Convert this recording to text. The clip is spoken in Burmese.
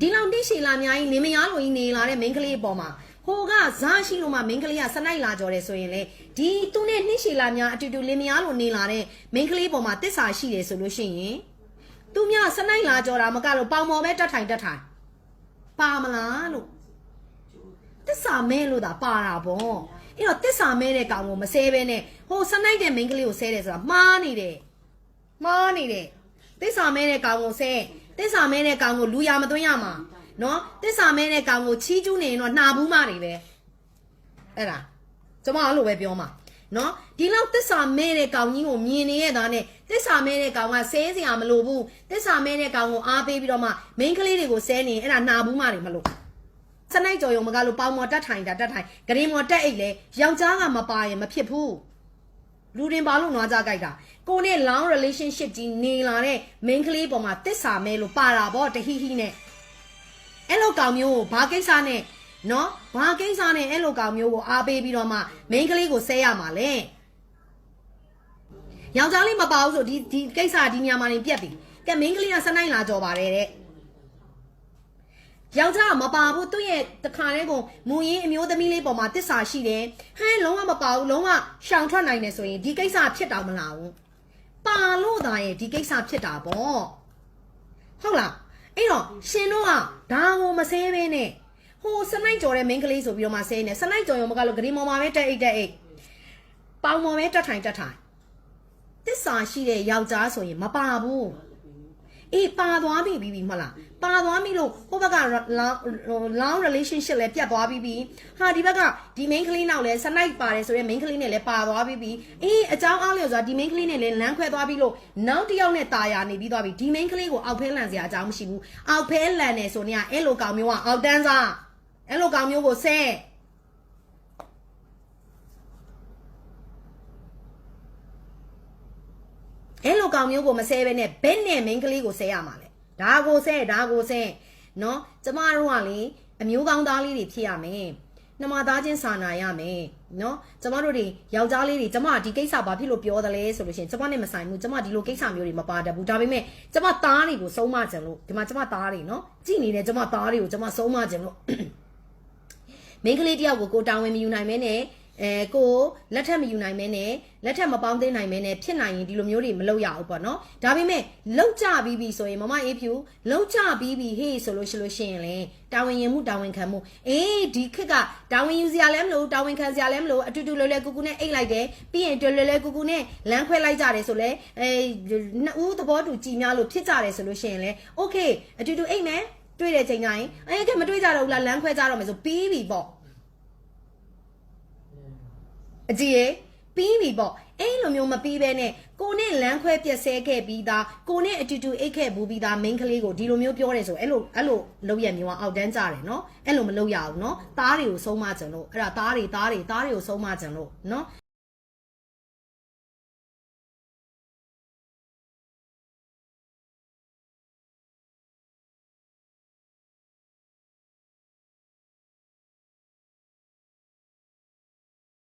ဒီလောက်တိရှိလာအများကြီးလင်မယားလိုကြီးနေလာတဲ့မိန်းကလေးအပေါ်မှာဟိုကဇာရှိလို့မှမိန်းကလေးကစနိုက်လာကြော်တယ်ဆိုရင်လေဒီသူနဲ့နှိရှိလာများအတူတူလင်မယားလိုနေလာတဲ့မိန်းကလေးပေါ်မှာတစ္ဆာရှိတယ်ဆိုလို့ရှိရင်သူများစနိုက်လာကြော်တာမကလို့ပေါင်မော်ပဲတက်ထိုင်တက်ထိုင်ပါမလားလို့တစ္ဆာမဲလို့သာပါတာပေါ့အဲ့တော့တစ္ဆာမဲတဲ့ကောင်ကိုမဆဲဘဲနဲ့ဟိုစနိုက်တဲ့မိန်းကလေးကိုဆဲတယ်ဆိုတာမှားနေတယ် မှားနေတယ်တစ္ဆာမဲတဲ့ကောင်ကိုဆဲတစ္ဆာမဲတဲ့ကောင်ကိုလူရမသွင်းရမှာနော်တစ္ဆာမဲတဲ့ကောင်ကိုချီးကျူးနေရင်တော့နှာဘူးမတွေပဲအဲ့ဒါကျွန်မအဲ့လိုပဲပြောမှာနော်ဒီလောက်တစ္ဆာမဲတဲ့ကောင်ကြီးကိုမြင်နေရတာနဲ့တစ္ဆာမဲတဲ့ကောင်ကဆဲစရာမလိုဘူးတစ္ဆာမဲတဲ့ကောင်ကိုအားပေးပြီးတော့မှမိန်းကလေးတွေကိုဆဲနေရင်အဲ့ဒါနှာဘူးမတွေမလို့စနိုက်ကြော်ရုံမကလို့ပေါင်မော်တက်ထိုင်တာတက်ထိုင်ဂရင်မော်တက်အိတ်လေယောက်ျားကမပါရင်မဖြစ်ဘူး လူတင်ပါလို့နွားကြကြိုက်တာကိုနဲ့ long relationship ကြီးနေလာတဲ့ main ကလေးပေါ်မှာတစ္ဆာမဲလို့ပါတာဗောတဟိဟိနဲ့အဲ့လိုကောင်မျိုးကိုဘာကိစ္စနဲ့နော်ဘာကိစ္စနဲ့အဲ့လိုကောင်မျိုးကိုအားပေးပြီးတော့မှ main ကလေးကိုဆဲရမှာလဲယောက်ျားလေးမပါဘူးဆိုဒီဒီကိစ္စဒီညမှာနေပြက်ပြီကဲ main ကလေးကစနိုက်လာကြော်ပါတယ်တဲ့ ယောက်ျားကမပါဘူးသူ့ရဲ့တခါတည်းကမူရင်းအမျိုးသမီးလေးပေါ်မှာတစ္ဆာရှိတယ်ဟဲလုံးဝမပါဘူးလုံးဝရှောင်ထွက်နိုင်တယ်ဆိုရင်ဒီကိစ္စဖြစ်တော့မလားဘူးပါလို့သာရဲ့ဒီကိစ္စဖြစ်တာပေါ့ဟုတ်လားအဲ့တော့ရှင်တို့ကဒါကိုမဆဲဘဲနဲ့ဟိုစနိုက်ကြော်တဲ့မိန်းကလေးဆိုပြီးတော့မှဆဲနေစနိုက်ကြော်ရုံမကလို့ဂရီမော်မှာပဲတက်အိတ်တက်အိတ်ပေါင်မော်ပဲတက်ထိုင်တက်ထိုင်တစ္ဆာရှိတဲ့ယောက်ျားဆိုရင်မပါဘူး အေးပါသွားပြီပြီးပြီမဟုတ်လားပါသွားပြီလို့ဟိုဘက်က long long relationship လဲပြတ်သွားပြီပြီဟာဒီဘက်ကဒီ main ကလေးနောက်လဲစနိုက်ပါတယ်ဆိုရင် main ကလေးနဲ့လဲပါသွားပြီပြီအေးအကြောင်းအားလျော်ဆိုတာဒီ main ကလေးနဲ့လဲလမ်းခွဲသွားပြီလို့နောက်တစ်ယောက်နဲ့ตาရနေပြီးသွားပြီဒီ main ကလေးကိုအောက်ဖဲလန်စရာအကြောင်းမရှိဘူးအောက်ဖဲလန်နေဆိုနေကအဲ့လိုကောင်မျိုးကအောက်တန်းစားအဲ့လိုကောင်မျိုးကိုဆဲ အဲ့လိုကောင်မျိုးကိုမဆဲဘဲနဲ့ဘယ်နဲ့ main ကလေးကိုဆဲရမှာလဲဒါကိုဆဲဒါကိုဆဲနော်ကျမတို့ကလေအမျိုးကောင်းသားလေးတွေဖြစ်ရမယ်နှမသားချင်းစာနာရမယ်နော်ကျမတို့တွေယောက်ျားလေးတွေကျမဒီကိစ္စဘာဖြစ်လို့ပြောသလဲဆိုလို့ရှိရင်ကျမနဲ့မဆိုင်ဘူးကျမဒီလိုကိစ္စမျိုးတွေမပါတတ်ဘူးဒါပေမဲ့ကျမသားတွေကိုစုံမကြံလို့ဒီမှာကျမသားတွေနော်ကြည်နေတဲ့ကျမသားတွေကိုကျမစုံမကြံလို့မိန်းကလေးတယောက်ကိုကိုတာဝန်မယူနိုင်မဲနဲ့ အဲကိုလက်ထက်မယူနိုင်မဲနဲ့လက်ထက်မပေါင်းသိနိုင်မဲနဲ့ဖြစ်နိုင်ရင်ဒီလိုမျိုးတွေမလုပ်ရဘူးပေါ့နော်ဒါပေမဲ့လောက်ကြပြီးပြီဆိုရင်မမအေးဖြူလောက်ကြပြီးပြီဟေးဆိုလို့ရှိလို့ရှိရင်လေတာဝန်ရင်မှုတာဝန်ခံမှုအေးဒီခက်ကတာဝန်ယူစရာလည်းမလိုတာဝန်ခံစရာလည်းမလိုအတူတူလွယ်လွယ်ကူကူနဲ့အိတ်လိုက်တယ်ပြီးရင်လွယ်လွယ်ကူကူနဲ့လမ်းခွဲလိုက်ကြတယ်ဆိုလဲအဲနှစ်ဦးသဘောတူကြည်များလို့ဖြစ်ကြတယ်ဆိုလို့ရှိရင်လေโอเคအတူတူအိတ်မယ်တွေ့တဲ့ချိန်တိုင်းအဲကဲမတွေ့ကြတော့ဘူးလားလမ်းခွဲကြတော့မယ်ဆိုပြီးပြီပေါ့ အကြည့်ရေပြီးပြီပေါ့အဲ့လိုမျိုးမပြီးဘဲနဲ့ကိုနဲ့လမ်းခွဲပြက်ဆဲခဲ့ပြီးသားကိုနဲ့အတူတူအိတ်ခဲ့ဘူးပြီးသားမိန်းကလေးကိုဒီလိုမျိုးပြောတယ်ဆိုအဲ့လိုအဲ့လိုလုပ်ရမျိုးကအောက်တန်းကြတယ်နော်အဲ့လိုမလုပ်ရဘူးနော်သားတွေကိုဆုံးမကြံလို့အဲ့ဒါသားတွေသားတွေသားတွေကိုဆုံးမကြံလို့နော်